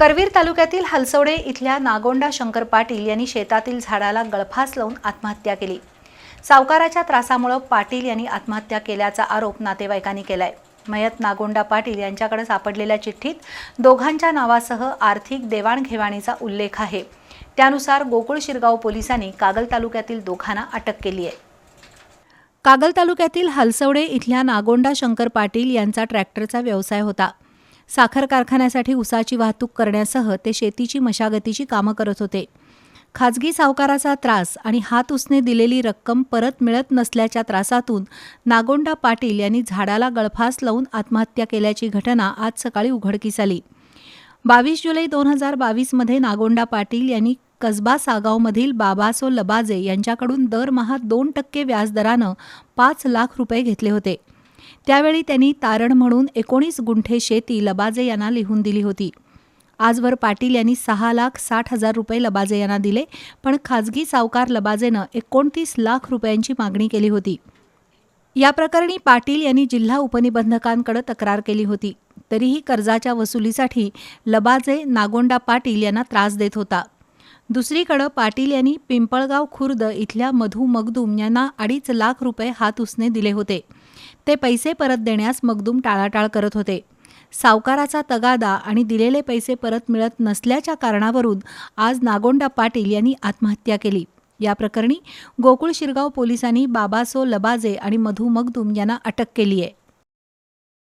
करवीर तालुक्यातील हलसवडे इथल्या नागोंडा शंकर पाटील यांनी शेतातील झाडाला गळफास लावून आत्महत्या केली. सावकाराच्या त्रासामुळे पाटील यांनी आत्महत्या केल्याचा आरोप नातेवाईकांनी केलाय. मयत नागोंडा पाटील यांच्याकडे सापडलेल्या चिठ्ठीत दोघांच्या नावासह आर्थिक देवाणघेवाणीचा उल्लेख आहे. त्यानुसार गोकुळ शिरगाव पोलिसांनी कागल तालुक्यातील दोघांना अटक केली आहे. कागल तालुक्यातील हलसवडे इथल्या नागोंडा शंकर पाटील यांचा ट्रॅक्टरचा व्यवसाय होता. साखर कारखान्यासाठी उसाची वाहतूक करण्यासह ते शेतीची मशागतीची कामं करत होते. खाजगी सावकाराचा त्रास आणि हात उसने दिलेली रक्कम परत मिळत नसल्याच्या त्रासातून नागोंडा पाटील यांनी झाडाला गळफास लावून आत्महत्या केल्याची घटना आज सकाळी उघडकीस आली. बावीस जुलै दोन हजार बावीसमध्ये नागोंडा पाटील यांनी कसबा सागावमधील बाबासो लबाजे यांच्याकडून दरमहा दोन टक्के व्याजदरानं पाच लाख रुपये घेतले होते. त्यावेळी त्यांनी तारण म्हणून एकोणीस गुंठे शेती लबाजे यांना लिहून दिली होती. आजवर पाटील यांनी सहा लाख साठ हजार रुपये लबाजे यांना दिले पण खाजगी सावकार लबाजेनं एकोणतीस लाख रुपयांची मागणी केली होती. या प्रकरणी पाटील यांनी जिल्हा उपनिबंधकांकडे तक्रार केली होती. तरीही कर्जाच्या वसुलीसाठी लबाजे नागोंडा पाटील यांना त्रास देत होता. दुसरीकडं पाटील यांनी पिंपळगाव खुर्द इथल्या मधू मगदूम यांना अडीच लाख रुपये हात उसने दिले होते. ते पैसे परत देण्यास मगदूम टाळाटाळ करत होते. सावकाराचा तगादा आणि दिलेले पैसे परत मिळत नसल्याच्या कारणावरून आज नागोंडा पाटील यांनी आत्महत्या केली. या प्रकरणी गोकुळ शिरगाव पोलिसांनी बाबासो लबाजे आणि मधू मगदूम यांना अटक केली आहे